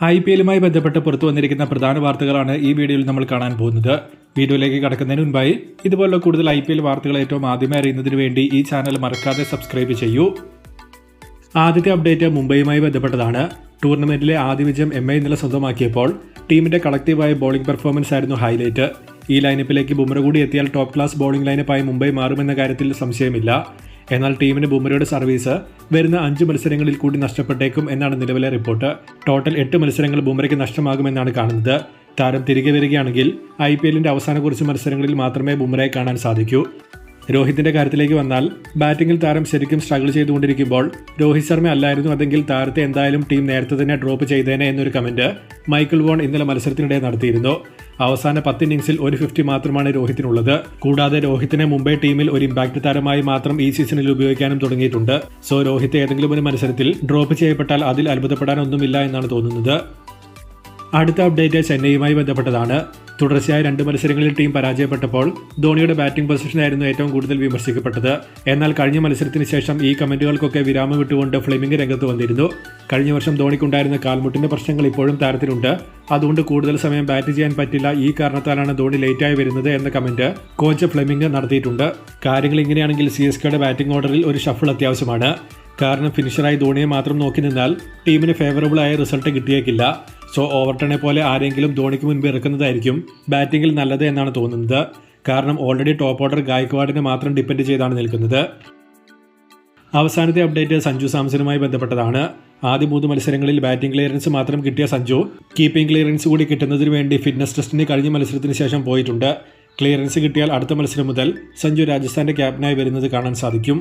I P എല്ലുമായി ബന്ധപ്പെട്ട് പുറത്തു വന്നിരിക്കുന്ന പ്രധാന വാർത്തകളാണ് ഈ വീഡിയോയിൽ നമ്മൾ കാണാൻ പോകുന്നത്. വീഡിയോയിലേക്ക് കടക്കുന്നതിന് മുൻപായി ഇതുപോലുള്ള കൂടുതൽ ഐ പി എൽ വാർത്തകൾ ഏറ്റവും ആദ്യമേ അറിയുന്നതിന് വേണ്ടി ഈ ചാനൽ മറക്കാതെ സബ്സ്ക്രൈബ് ചെയ്യൂ. ആദ്യത്തെ അപ്ഡേറ്റ് മുംബൈയുമായി ബന്ധപ്പെട്ടതാണ്. ടൂർണമെന്റിലെ ആദ്യ വിജയം എം ഐ ഇന്നലെ സ്വന്തമാക്കിയപ്പോൾ ടീമിന്റെ കളക്റ്റീവായ ബോളിംഗ് പെർഫോമൻസ് ആയിരുന്നു ഹൈലൈറ്റ്. ഈ ലൈനപ്പിലേക്ക് ബുംറ കൂടി എത്തിയാൽ ടോപ്പ് ക്ലാസ് ബോളിംഗ് ലൈനപ്പായി മുംബൈ മാറുമെന്ന കാര്യത്തിൽ സംശയമില്ല. എന്നാൽ ടീമിന് ബുംറയുടെ സർവീസ് വരുന്ന അഞ്ച് മത്സരങ്ങളിൽ കൂടി നഷ്ടപ്പെട്ടേക്കും എന്നാണ് നിലവിലെ റിപ്പോർട്ട്. ടോട്ടൽ എട്ട് മത്സരങ്ങൾ ബുംറയ്ക്ക് നഷ്ടമാകുമെന്നാണ് കാണുന്നത്. താരം തിരികെ വരികയാണെങ്കിൽ ഐ പി എല്ലിന്റെ അവസാന കുറച്ച് മത്സരങ്ങളിൽ മാത്രമേ ബുംറയെ കാണാൻ സാധിക്കൂ. രോഹിത്തിന്റെ കാര്യത്തിലേക്ക് വന്നാൽ ബാറ്റിംഗിൽ താരം ശരിക്കും സ്ട്രഗിൾ ചെയ്തുകൊണ്ടിരിക്കുമ്പോൾ രോഹിത് ശർമ്മ അല്ലായിരുന്നു അതെങ്കിൽ താരത്തെ എന്തായാലും ടീം നേരത്തെ തന്നെ ഡ്രോപ്പ് ചെയ്തേനെ എന്നൊരു കമന്റ് മൈക്കിൾ വോൺ ഇന്നലെ മത്സരത്തിനിടെ നടത്തിയിരുന്നു. അവസാന പത്ത് ഇന്നിംഗ്സിൽ ഒരു ഫിഫ്റ്റി മാത്രമാണ് രോഹിത്തിനുള്ളത്. കൂടാതെ രോഹിത്തിനെ മുംബൈ ടീമിൽ ഒരു ഇമ്പാക്ട് താരമായി മാത്രം ഈ സീസണിൽ ഉപയോഗിക്കാനും തുടങ്ങിയിട്ടുണ്ട്. സോ രോഹിത് ഏതെങ്കിലും ഒരു മത്സരത്തിൽ ഡ്രോപ്പ് ചെയ്യപ്പെട്ടാൽ അതിൽ അത്ഭുതപ്പെടാനൊന്നുമില്ല എന്നാണ് തോന്നുന്നത്. അടുത്ത അപ്ഡേറ്റ് ചെന്നൈയുമായി ബന്ധപ്പെട്ടതാണ്. തുടർച്ചയായ രണ്ട് മത്സരങ്ങളിൽ ടീം പരാജയപ്പെട്ടപ്പോൾ ധോണിയുടെ ബാറ്റിംഗ് പൊസിഷനായിരുന്നു ഏറ്റവും കൂടുതൽ വിമർശിക്കപ്പെട്ടത്. എന്നാൽ കഴിഞ്ഞ മത്സരത്തിന് ശേഷം ഈ കമന്റുകൾക്കൊക്കെ വിരാമം വിട്ടുകൊണ്ട് ഫ്ലെമിംഗ് രംഗത്ത് വന്നിരുന്നു. കഴിഞ്ഞ വർഷം ധോണിക്കുണ്ടായിരുന്ന കാൽമുട്ടിന്റെ പ്രശ്നങ്ങൾ ഇപ്പോഴും താരത്തിലുണ്ട്. അതുകൊണ്ട് കൂടുതൽ സമയം ബാറ്റ് ചെയ്യാൻ പറ്റില്ല. ഈ കാരണത്താലാണ് ധോണി ലേറ്റായി വരുന്നത് എന്ന കമന്റ് കോച്ച് ഫ്ലെമിംഗ് നടത്തിയിട്ടുണ്ട്. കാര്യങ്ങൾ ഇങ്ങനെയാണെങ്കിൽ സി എസ് കെയുടെ ബാറ്റിംഗ് ഓർഡറിൽ ഒരു ഷഫിൾ അത്യാവശ്യമാണ്. കാരണം ഫിനിഷറായി ധോണിയെ മാത്രം നോക്കി നിന്നാൽ ടീമിന് ഫേവറബിൾ ആയ റിസൾട്ട് കിട്ടിയേക്കില്ല. സോ ഓവർട്ടണെ പോലെ ആരെങ്കിലും ധോണിക്ക് മുൻപ് ഇറക്കുന്നതായിരിക്കും ബാറ്റിംഗിൽ നല്ലത് എന്നാണ് തോന്നുന്നത്. കാരണം ഓൾറെഡി ടോപ്പ് ഓർഡർ ഗായക്വാഡിനെ മാത്രം ഡിപ്പെൻഡ് ചെയ്താണ് നിൽക്കുന്നത്. അവസാനത്തെ അപ്ഡേറ്റ് സഞ്ജു സാംസണുമായി ബന്ധപ്പെട്ടതാണ്. ആദ്യ മൂന്ന് മത്സരങ്ങളിൽ ബാറ്റിംഗ് ക്ലിയറൻസ് മാത്രം കിട്ടിയ സഞ്ജു കീപ്പിംഗ് ക്ലിയറൻസ് കൂടി കിട്ടുന്നതിന് വേണ്ടി ഫിറ്റ്നസ് ടെസ്റ്റിന് കഴിഞ്ഞ മത്സരത്തിന് ശേഷം പോയിട്ടുണ്ട്. ക്ലിയറൻസ് കിട്ടിയാൽ അടുത്ത മത്സരം മുതൽ സഞ്ജു രാജസ്ഥാന്റെ ക്യാപ്റ്റനായി വരുന്നത് കാണാൻ സാധിക്കും.